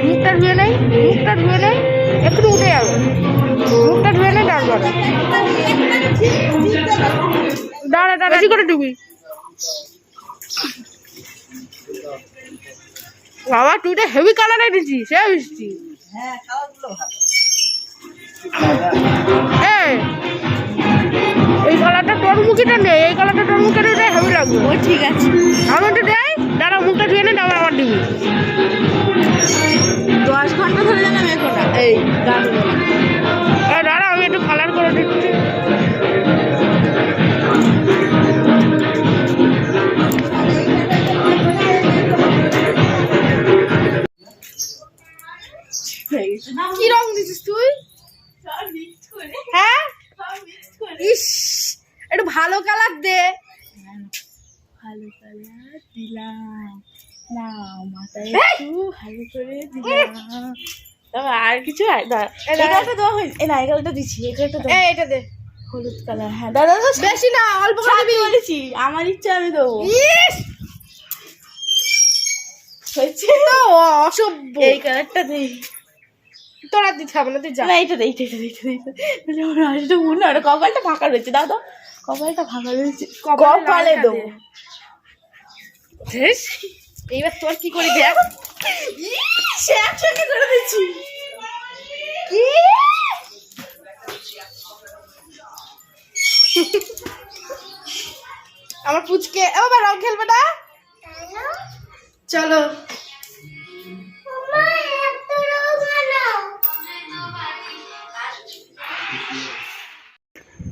মুখটা ধুয়ে নেই মুখটা ধুয়ে নেই একটু উঠে যাবে মুখটা ধুয়ে নেই দাঁড়া দাঁড়া করে ডুবি বাবা তুই তো হেভি কালার এনেছিস সে এই কালারটা তোর মুখেটা নেই এই কালারটা তোর মুখে নিলে হেভি লাগবে ও ঠিক আছে। আমার তো দেয় দাঁড়া মুখটা ধুয়ে নে তারপর আমার দিবি। দশ ঘণ্টা ধরে জানাম এখন এই দাঁড়া আমি একটু কালার করে দিচ্ছি। কি রং দিছিস তুই? হ্যাঁ? ইস! একটু ভালো কালার দে। ভালো কালার দিলাম। না মাথায় একটু ভালো করে দিলাম। আর কিছু দেওয়া না দিচ্ছি দাও। এটা দে। হলুদ কালার হ্যাঁ দাদা বেশি না অল্প করে বলেছি আমার ইচ্ছা আমি দেবো। হয়েছে? তো অসভ্য। এই কালারটা দেই তোরা দিতে হবে না তুই যা। না এইটা দে এইটা দে এইটা দে এইটা। দে আমার হাসিটা মনে হয় কপালটা ফাঁকা রয়েছে দাদা কপালটা ফাঁকা রয়েছে। কপালে দেবো এইবার তোর কি করি দেখ। সে একসঙ্গে করে দিচ্ছি কি? আমার পুচকে ও রং খেলবে না? চলো।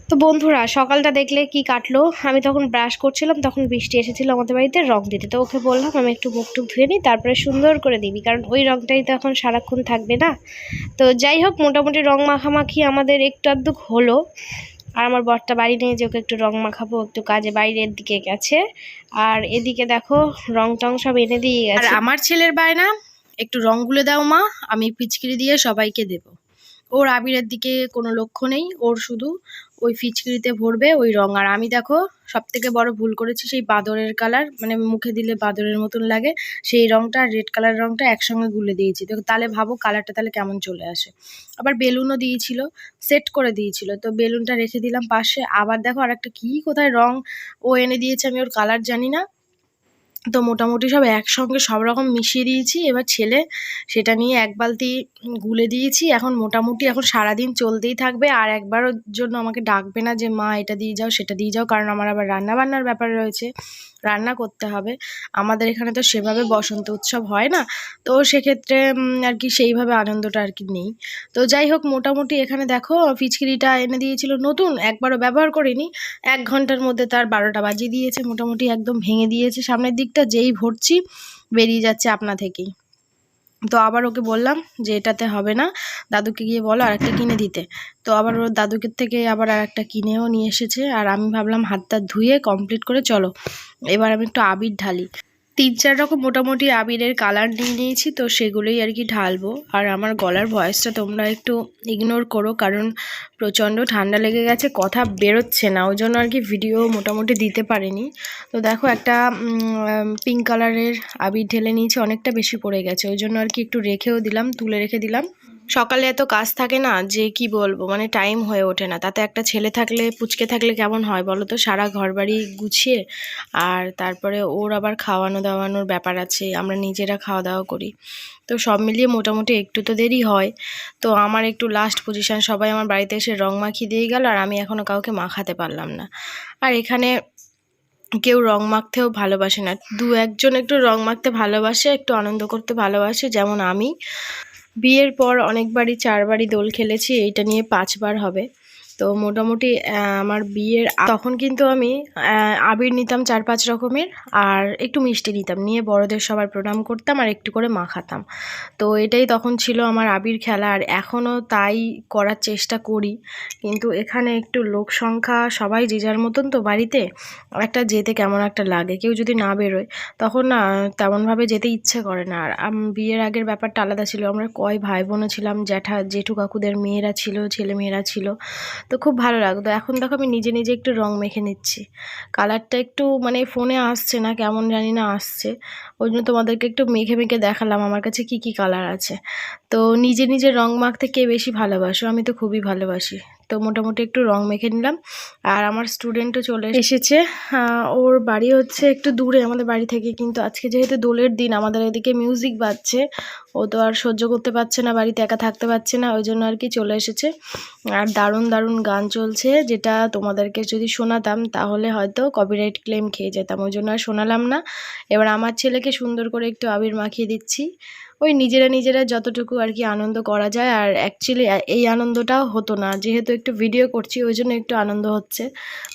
তো বন্ধুরা সকালটা দেখলে কি কাটলো? আমি তখন ব্রাশ করছিলাম তখন বৃষ্টি এসেছিল আমাদের বাড়িতে রং দিতে। তো ওকে বললাম আমি একটু মুখ টুক ধুয়ে নিই তারপরে সুন্দর করে দিবি। কারণ ওই রংটাই তো এখন সারাক্ষণ থাকবে না। তো যাই হোক মোটামুটি রং মাখামাখি আমাদের একটু আধটু হলো। আর আমার বরটা বাড়ি নিয়ে যে ওকে একটু রং মাখাবো একটু কাজে বাইরের দিকে গেছে। আর এদিকে দেখো রং টং সব এনে দিয়ে গেছে। আর আমার ছেলের বায়না একটু রংগুলো দাও মা আমি পিচকিরি দিয়ে সবাইকে দেব। ওর আবিরের দিকে কোনো লক্ষ্য নেই ওর শুধু ওই ফিচকিরিতে ভরবে ওই রঙ আর আমি দেখো সব থেকে বড় ভুল করেছি সেই বাদরের কালার মানে মুখে দিলে বাদরের মতন লাগে, সেই রঙটা আর রেড কালার রঙটা একসঙ্গে গুলে দিয়েছি। তো তাহলে ভাবো কালারটা তাহলে কেমন চলে আসে। আবার বেলুনও দিয়েছিল, সেট করে দিয়েছিল, তো বেলুনটা রেখে দিলাম পাশে। আবার দেখো আর একটা কী, কোথায় রঙ ও এনে দিয়েছে আমি ওর কালার জানি না। তো মোটামুটি সব একসঙ্গে সব রকম মিশিয়ে দিয়েছি। এবার ছেলে, সেটা নিয়ে এক বালতি গুলে দিয়েছি। এখন মোটামুটি এখন সারাদিন চলতেই থাকবে। আর একবারও জন্য আমাকে ডাকবে না যে, মা, এটা দিয়ে যাও, সেটা দিয়ে যাও। কারণ আমার আবার রান্না বান্নার ব্যাপার রয়েছে। রান্না করতে হবে। আমাদের এখানে তো সেভাবে বসন্ত উৎসব হয় না। তো সেক্ষেত্রে আর কি সেইভাবে আনন্দটা আর কি নেই। তো যাই হোক, মোটামুটি এখানে দেখো, ফিচকিরিটা এনে দিয়েছিল নতুন। একবারও ব্যবহার করিনি। এক ঘণ্টার মধ্যে তার বারোটা বাজিয়ে দিয়েছে। মোটামুটি একদম ভেঙে দিয়েছে। সামনের দিকটা যেই ভরছি, বেরিয়ে যাচ্ছে আপনা থেকেই। তো আবার ওকে বললাম যে এটাতে হবে না। দাদুকে গিয়ে বলো আর একটা কিনে দিতে। তো আবার ওর দাদুকে থেকে আবার আর একটা কিনেও নিয়ে এসেছে। আর আমি ভাবলাম হাতটা ধুয়ে কমপ্লিট করে চলো। এবার আমি একটু আবির ঢালি। তিন চার রকম মোটামুটি আবিরের কালার নিয়ে নিয়েছি, তো সেগুলোই আর কি ঢালবো। আর আমার গলার ভয়েসটা তোমরা একটু ইগনোর করো, কারণ প্রচণ্ড ঠান্ডা লেগে গেছে, কথা বেরোচ্ছে না, ওই জন্য আর কি ভিডিও মোটামুটি দিতে পারিনি। তো দেখো একটা পিঙ্ক কালারের আবির ঢেলে নিয়েছি, অনেকটা বেশি পড়ে গেছে, ওই জন্য আর কি একটু রেখেও দিলাম, তুলে রেখে দিলাম। সকালে এত কাজ থাকে না যে কি বলব? মানে টাইম হয়ে ওঠে না। তাতে একটা ছেলে থাকলে, পুচকে থাকলে কেমন হয় বলো তো? সারা ঘরবাড়ি গুছিয়ে আর তারপরে ওর আবার খাওয়ানো দাওয়ানোর ব্যাপার আছে, আমরা নিজেরা খাওয়া দাওয়া করি। তো সব মিলিয়ে মোটামুটি একটু তো দেরি হয়। তো আমার একটু লাস্ট পজিশান সবাই আমার বাড়িতে এসে রং মাখিয়ে দিয়ে গেল আর আমি এখনও কাউকে মাখাতে পারলাম না। আর এখানে কেউ রং মাখতেও ভালোবাসে না। দু একজন একটু রং মাখতে ভালোবাসে, একটু আনন্দ করতে ভালোবাসে, যেমন আমি। বিয়ের পর অনেকবারই চারবারই দোল খেলেছি এইটা নিয়ে পাঁচবার হবে। তো মোটামুটি আমার বিয়ের তখন কিন্তু আমি আবির নিতাম চার পাঁচ রকমের আর একটু মিষ্টি নিতাম। নিয়ে বড়দের সবার প্রণাম করতাম আর একটু করে মাখাতাম। তো এটাই তখন ছিল আমার আবির খেলা আর এখনও তাই করার চেষ্টা করি। কিন্তু এখানে একটু লোক সংখ্যা সবাই যে যার মতন তো বাড়িতে একটা যেতে কেমন একটা লাগে। কেউ যদি না বেরোয় তখন না তেমনভাবে যেতে ইচ্ছে করে না। আর বিয়ের আগের ব্যাপারটা আলাদা ছিল। আমরা কয় ভাই বোনও ছিলাম, জ্যাঠা, জেঠু কাকুদের মেয়েরা ছিল, ছেলে মেয়েরা ছিল। তো খুব ভালো লাগতো এখন দেখো আমি নিজে নিজে একটু রং মেখে নিচ্ছি। কালারটা একটু মানে ফোনে আসছে না, কেমন জানি না আসছে। ওই জন্য তোমাদেরকে একটু মেখে মেখে দেখালাম আমার কাছে কি কি কালার আছে। তো নিজে নিজে রং মাখতে কে বেশি ভালোবাসো? আমি তো খুবই ভালোবাসি। তো মোটামুটি একটু রং মেখে নিলাম। আর আমার স্টুডেন্টও চলে এসেছে। ওর বাড়ি হচ্ছে একটু দূরে আমাদের বাড়ি থেকে, কিন্তু আজকে যেহেতু দোলের দিন, আমাদের এদিকে মিউজিক বাজছে। ও তো আর সহ্য করতে পারছে না, বাড়িতে একা থাকতে পারছে না, ওই জন্য আর কি চলে এসেছে। আর দারুণ দারুণ গান চলছে, যেটা তোমাদেরকে যদি শোনাতাম, তাহলে হয়তো কপিরাইট ক্লেম খেয়ে যেতাম, ওই জন্য আর শোনালাম না। এবার আমার ছেলেকে সুন্দর করে একটু আবির মাখিয়ে দিচ্ছি। ওই নিজেরা নিজেরা যতটুকু আর কি আনন্দ করা যায়, আর অ্যাকচুয়ালি এই আনন্দটাও হতো না। যেহেতু একটু ভিডিও করছি, ওই জন্য একটু আনন্দ হচ্ছে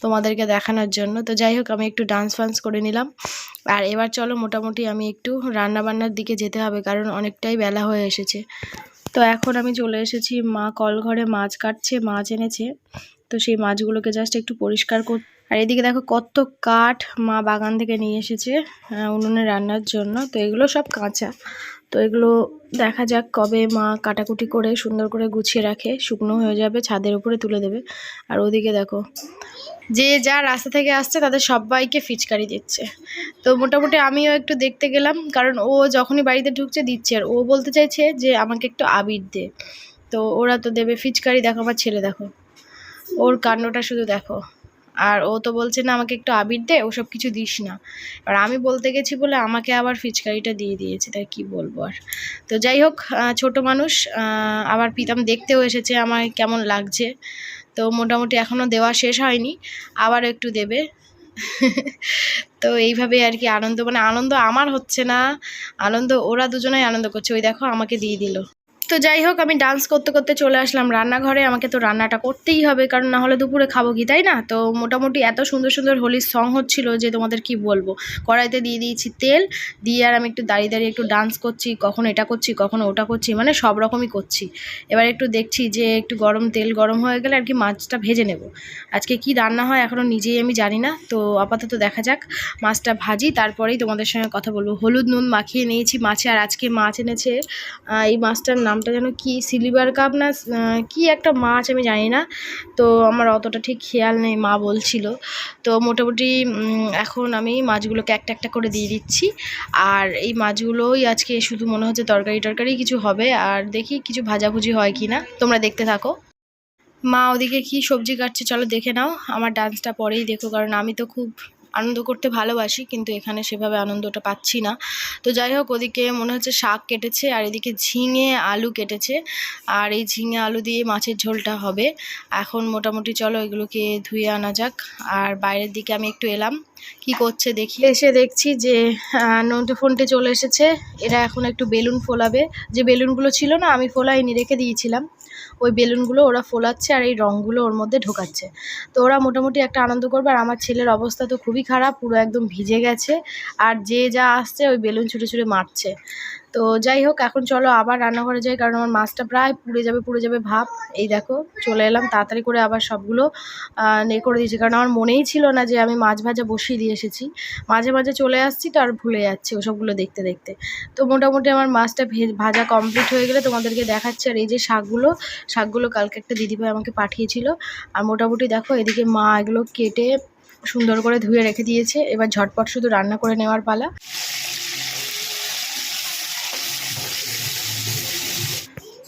তোমাদেরকে দেখানোর জন্য। তো যাই হোক, আমি একটু ডান্স ফান্স করে নিলাম। আর এবার চলো, মোটামুটি আমি একটু রান্না বান্নার দিকে যেতে হবে, কারণ অনেকটাই বেলা হয়ে এসেছে। তো এখন আমি চলে এসেছি, মা কল ঘরে মাছ কাটছে, মাছ এনেছে। তো সেই মাছগুলোকে জাস্ট একটু পরিষ্কার কর আর এদিকে দেখো কত কাঠ মা বাগান থেকে নিয়ে এসেছে উনুনে রান্নার জন্য। তো এগুলো সব কাঁচা। তো এগুলো দেখা যাক কবে মা কাটাকুটি করে সুন্দর করে গুছিয়ে রাখে। শুকনো হয়ে যাবে, ছাদের উপরে তুলে দেবে। আর ওদিকে দেখো, যে যা রাস্তা থেকে আসছে তাদের সবাইকে ফিচকারি দিচ্ছে। তো মোটামুটি আমিও একটু দেখতে গেলাম, কারণ ও যখনই বাড়িতে ঢুকছে দিচ্ছে। আর ও বলতে চাইছে যে, আমাকে একটু আবির দে। তো ওরা তো দেবে ফিচকারি, দেখো আমার ছেলে দেখো। ওর কাণ্ডটা শুধু দেখো। আর ও তো বলছে না, আমাকে একটু আবির দে, ওসব কিছু দিস না। আর আমি বলতে গেছি বলে আমাকে আবার ফিচকারিটা দিয়ে দিয়েছে, তাই কি বলব আর। তো যাই হোক ছোট মানুষ আবার পিতাম দেখতেও এসেছে আমার কেমন লাগছে। তো মোটামুটি এখনও দেওয়া শেষ হয়নি আবার একটু দেবে। তো এইভাবে আর কি আনন্দ মানে আনন্দ আমার হচ্ছে না, আনন্দ ওরা দুজনেই আনন্দ করছে। ওই দেখো, আমাকে দিয়ে দিল। তো যাই হোক, আমি ডান্স করতে করতে চলে আসলাম রান্নাঘরে। আমাকে তো রান্নাটা করতেই হবে, কারণ না হলে দুপুরে খাব কি, তাই না? তো মোটামুটি এত সুন্দর সুন্দর হোলির সং হচ্ছিল যে তোমাদের কি বলব? কড়াইতে দিয়ে দিয়েছি তেল, দিয়ে আর আমি একটু দাঁড়িয়ে দাঁড়িয়ে একটু ডান্স করছি, কখন এটা করছি, কখন ওটা করছি মানে সব রকমই করছি। এবার একটু দেখছি যে একটু গরম তেল গরম হয়ে গেলে আর কি মাছটা ভেজে নেব। আজকে কি রান্না হয় এখনও নিজেই আমি জানি না, তো আপাতত দেখা যাক। মাছটা ভাজি, তারপরেই তোমাদের সঙ্গে কথা বলব। হলুদ নুন মাখিয়ে নিয়েছি মাছে, আর আজকে মাছ এনেছে এই মাছটার নামটা যেন কি, সিলিভার কাপ না কি একটা মাছ আমি জানি না। তো আমার অতটা ঠিক খেয়াল নেই, মা বলছিল। তো মোটামুটি এখন আমি মাছগুলোকে একটা একটা করে দিয়ে দিচ্ছি। আর এই মাছগুলোই আজকে শুধু মনে হচ্ছে তরকারি টরকারি কিছু হবে। আর দেখি কিছু ভাজাভুজি হয় কি না, তোমরা দেখতে থাকো। মা ওদিকে কি সবজি কাটছে চলো দেখে নাও। আমার ডান্সটা পরেই দেখো, কারণ আমি তো খুব আনন্দ করতে ভালোবাসি, কিন্তু এখানে সেভাবে আনন্দটা পাচ্ছি না। তো যাই হোক, ওদিকে মনে হচ্ছে শাক কেটেছে, আর এদিকে ঝিঙে আলু কেটেছে, আর এই ঝিঙে আলু দিয়ে মাছের ঝোলটা হবে। এখন মোটামুটি চলো এগুলোকে ধুয়ে আনা যাক, আর বাইরের দিকে আমি একটু এলাম। কি করছে দেখি। এসে দেখছি যে নোটে ফোনটে চলে এসেছে। এরা এখন একটু বেলুন ফোলাবে। যে বেলুনগুলো ছিল না, আমি ফোলাইনি, রেখে দিয়েছিলাম। ওই বেলুনগুলো ওরা ফোলাচ্ছে আর এই রঙগুলো ওর মধ্যে ঢোকাচ্ছে। তো ওরা মোটামুটি একটা আনন্দ করবে। আর আমার ছেলের অবস্থা তো খুবই খারাপ, পুরো একদম ভিজে গেছে। আর যে যা আসছে, ওই বেলুন ছুটে ছুটে মারছে। তো যাই হোক, এখন চলো আবার রান্নাঘরে যাই, কারণ আমার মাছটা প্রায় পুড়ে যাবে পুড়ে যাবে ভাব। এই দেখো, চলে এলাম, তাড়াতাড়ি করে আবার সবগুলো নে করে দিয়েছি, কারণ আমার মনেই ছিল না যে আমি মাছ ভাজা বসিয়ে দিয়ে এসেছি। মাঝে মাঝে চলে আসছি তো আর ভুলে যাচ্ছি ওসবগুলো দেখতে দেখতে। তো মোটামুটি আমার মাছটা ভাজা কমপ্লিট হয়ে গেলে তোমাদেরকে দেখাচ্ছি, আর এই যে শাকগুলো শাকগুলো কালকে একটা দিদিভাই আমাকে পাঠিয়েছিল। আর মোটামুটি দেখো, এদিকে মা এগুলো কেটে সুন্দর করে ধুয়ে রেখে দিয়েছে, এবার ঝটপট শুধু রান্না করে নেওয়ার পালা।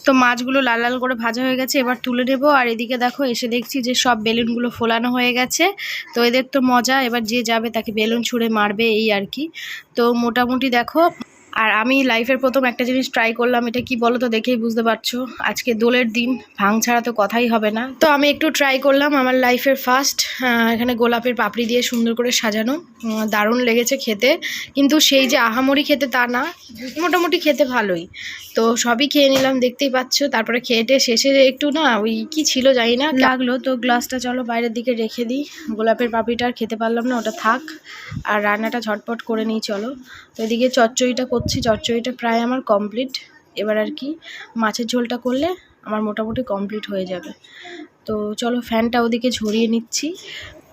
তো মাছগুলো লাল লাল করে ভাজা হয়ে গেছে, এবার তুলে নেব। আর এদিকে দেখো, এসে দেখছি যে সব বেলুনগুলো ফোলানো হয়ে গেছে। তো এদের তো মজা, এবার যে যাবে তাকে বেলুন ছুঁড়ে মারবে, এই আর কি। তো মোটামুটি দেখো আর আমি লাইফের প্রথম একটা জিনিস ট্রাই করলাম, এটা কি বলো তো দেখেই বুঝতে পারছ? আজকে দোলের দিন ভাং ছাড়া তো কথাই হবে না। তো আমি একটু ট্রাই করলাম আমার লাইফের ফার্স্ট এখানে গোলাপের পাপড়ি দিয়ে সুন্দর করে সাজানো। দারুণ লেগেছে খেতে। কিন্তু সেই যে আহামরি খেতে তা না, মোটামুটি খেতে ভালোই। তো সবই খেয়ে নিলাম, দেখতেই পাচ্ছ। তারপরে খেয়েটে শেষে একটু না ওই কি ছিল জানি না লাগল, তো গ্লাসটা চলো বাইরের দিকে রেখে দিই। গোলাপের পাপড়িটা আর খেতে পারলাম না, ওটা থাক। আর রান্নাটা ঝটপট করে নিই, চলো। তো এদিকে চচ্চড়িটা করছি, চচ্চড়িটা প্রায় আমার কমপ্লিট এবার আর কি মাছের ঝোলটা করলে আমার মোটামুটি কমপ্লিট হয়ে যাবে। তো চলো ফ্যানটা ওদিকে ঝরিয়ে নিচ্ছি।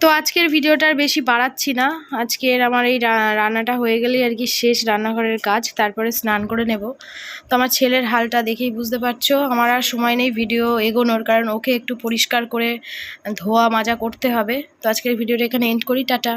তো আজকের ভিডিওটা আর বেশি বাড়াচ্ছি না। আজকের আমার এই রান্নাটা হয়ে গেলেই আর কি শেষ রান্নাঘরের কাজ, তারপরে স্নান করে নেব। তো আমার ছেলের হালটা দেখেই বুঝতে পারছ, আমার আর সময় নেই ভিডিও এগোনোর, কারণ ওকে একটু পরিষ্কার করে ধোয়া মাজা করতে হবে। তো আজকের ভিডিওটা এখানে এন্ড করি, টাটা।